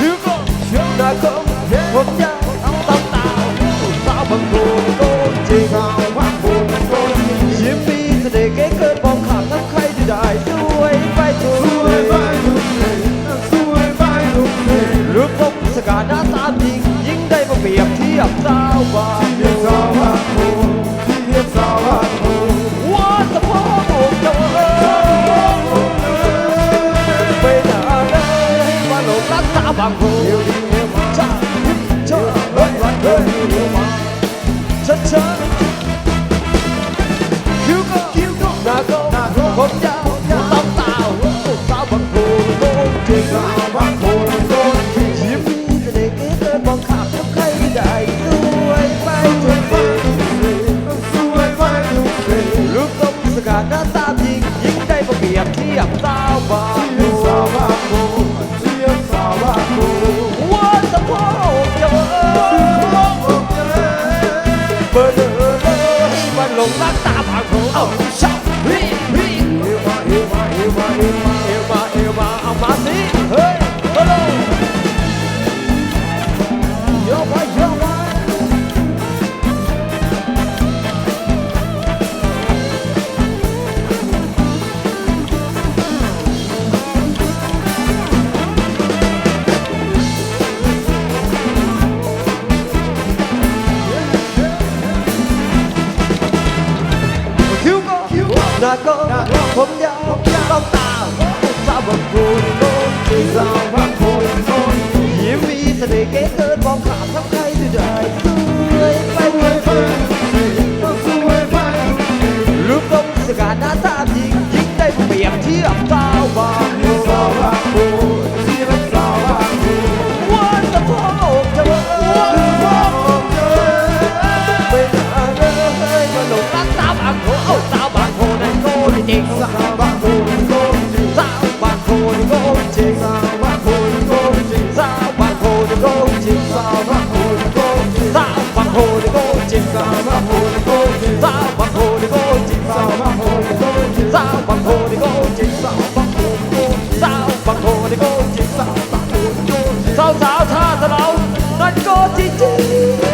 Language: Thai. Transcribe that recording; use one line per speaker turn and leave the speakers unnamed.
Thiếu có thiếu đã không Một nhau ông tóc tàu Tao bằng buồn cô chỉ ngào mắt buồn cô Diễm bi sẽ để cái cơn bóng khả ngắt khay thì đại xuôi vai thù Xuôi vai thù
Xuôi vai thù
Lướt bóng sẽ cả đã tan nhìn Dính đây vào việc thi học sao vàng ฉันคิ้วก็คิ้วก็หน้าก็หน้าก็ผมยาวต้องตาวสาวบางโพโลงจริงสาวบางโพโลงจริงยิ้มมีเสน่ห์เก๋เกินมองขาดกับใครไม่ได้สวยไปจนฟ้าสว
ยไปทุกส
ิ่งรูปทรงสง่าหน้าตายิ่งยิ่งได้มาเปรียบเทียบสาวบางเทียบสาวบางโพเทียบสาวบางโพว่าสะโพกจะเบอโอเคเบอร์เลยมัน หลงรักตาบางโพเอ้าชอบฮิฮิเอวมาเอวมาเอวมาเอวมาเอวมาเอวมาเอา หน้าก็ผมยาวต้องตาสาวบางโพโลงจริงสาวบางโพโลงยิ้มมีเสน่ห์เก๋เกินมองขา 为啥板糊的哥？为啥板糊的哥？为啥的？的？的？的？的？的？的？的？的？的？的？哥？